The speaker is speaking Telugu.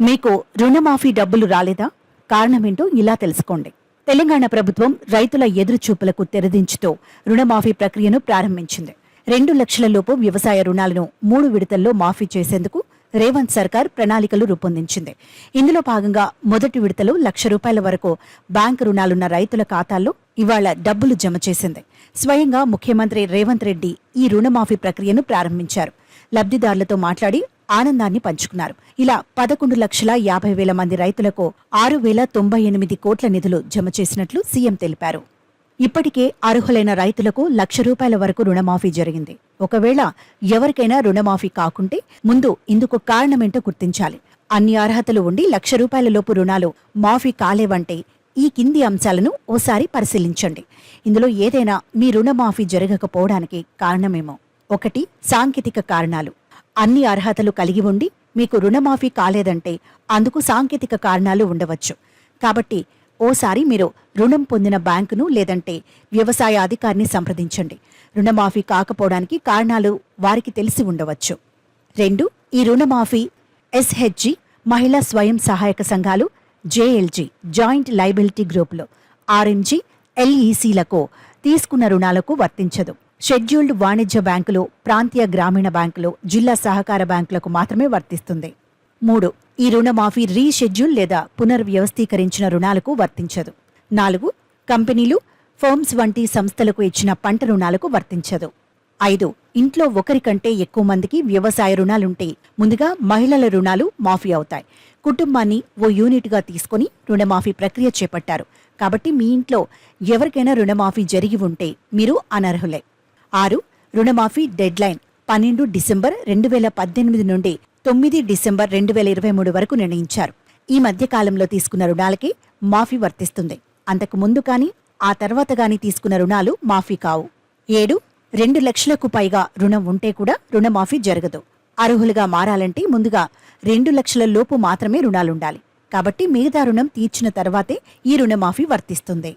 మీకు రుణమాఫీ డబ్బులు రాలేదా? కారణమేంటో ఇలా తెలుసుకోండి. తెలంగాణ ప్రభుత్వం రైతుల ఎదురుచూపులకు తెరదించుతూ రుణమాఫీ ప్రక్రియను ప్రారంభించింది. రెండు లక్షల లోపు వ్యవసాయ రుణాలను మూడు విడతల్లో మాఫీ చేసేందుకు రేవంత్ సర్కార్ ప్రణాళికలు రూపొందించింది. ఇందులో భాగంగా మొదటి విడతలో లక్ష రూపాయల వరకు బ్యాంకు రుణాలున్న రైతుల ఖాతాల్లో ఇవాళ డబ్బులు జమ చేసింది. స్వయంగా ముఖ్యమంత్రి రేవంత్ రెడ్డి ఈ రుణమాఫీ ప్రక్రియను ప్రారంభించారు. లబ్ధిదారులతో మాట్లాడి ఆనందాన్ని పంచుకున్నారు. ఇలా పదకొండు లక్షల యాభై వేల మంది రైతులకు ఆరు వేల తొంభై ఎనిమిది కోట్ల నిధులు జమ చేసినట్లు సీఎం తెలిపారు. ఇప్పటికే అర్హులైన రైతులకు లక్ష రూపాయల వరకు రుణమాఫీ జరిగింది. ఒకవేళ ఎవరికైనా రుణమాఫీ కాకుంటే ముందు ఇందుకు కారణమేంటో గుర్తించాలి. అన్ని అర్హతలు ఉండి లక్ష రూపాయల లోపు రుణాలు మాఫీ కాలేవంటే ఈ కింది అంశాలను ఓసారి పరిశీలించండి. ఇందులో ఏదైనా మీ రుణమాఫీ జరగకపోవడానికి కారణమేమో. ఒకటి సాంకేతిక కారణాలు. అన్ని అర్హతలు కలిగి ఉండి మీకు రుణమాఫీ కాలేదంటే అందుకు సాంకేతిక కారణాలు ఉండవచ్చు. కాబట్టి ఓసారి మీరు రుణం పొందిన బ్యాంకును లేదంటే వ్యవసాయ అధికారిని సంప్రదించండి. రుణమాఫీ కాకపోవడానికి కారణాలు వారికి తెలిసి ఉండవచ్చు. రెండు ఈ రుణమాఫీ ఎస్హెచ్జి మహిళా స్వయం సహాయక సంఘాలు జేఎల్జీ జాయింట్ లైబిలిటీ గ్రూపులు ఆర్ఎంజీ ఎల్ఈసీలకు తీసుకున్న రుణాలకు వర్తించదు. షెడ్యూల్డ్ వాణిజ్య బ్యాంకులు ప్రాంతీయ గ్రామీణ బ్యాంకులు జిల్లా సహకార బ్యాంకులకు మాత్రమే వర్తిస్తుంది. మూడు ఈ రుణమాఫీ రీషెడ్యూల్ లేదా పునర్వ్యవస్థీకరించిన రుణాలకు వర్తించదు. నాలుగు కంపెనీలు ఫర్మ్స్ వంటి సంస్థలకు ఇచ్చిన పంట రుణాలకు వర్తించదు. ఐదు ఇంట్లో ఒకరికంటే ఎక్కువ మందికి వ్యవసాయ రుణాలుంటే ముందుగా మహిళల రుణాలు మాఫీ అవుతాయి. కుటుంబాన్ని ఓ యూనిట్గా తీసుకొని రుణమాఫీ ప్రక్రియ చేపట్టారు. కాబట్టి మీ ఇంట్లో ఎవరికైనా రుణమాఫీ జరిగి ఉంటే మీరు అనర్హులే. ఆరు రుణమాఫీ డెడ్ లైన్ పన్నెండు డిసెంబర్ రెండు వేల పద్దెనిమిది నుండి తొమ్మిది డిసెంబర్ రెండు వేల ఇరవై మూడు వరకు నిర్ణయించారు. ఈ మధ్య కాలంలో తీసుకున్న రుణాలకి మాఫీ వర్తిస్తుంది. అంతకు ముందు కానీ ఆ తర్వాత కానీ తీసుకున్న రుణాలు మాఫీ కావు. ఏడు రెండు లక్షలకు పైగా రుణం ఉంటే కూడా రుణమాఫీ జరగదు. అర్హులుగా మారాలంటే ముందుగా రెండు లక్షల లోపు మాత్రమే రుణాలుండాలి. కాబట్టి మిగతా రుణం తీర్చిన తర్వాతే ఈ రుణమాఫీ వర్తిస్తుంది.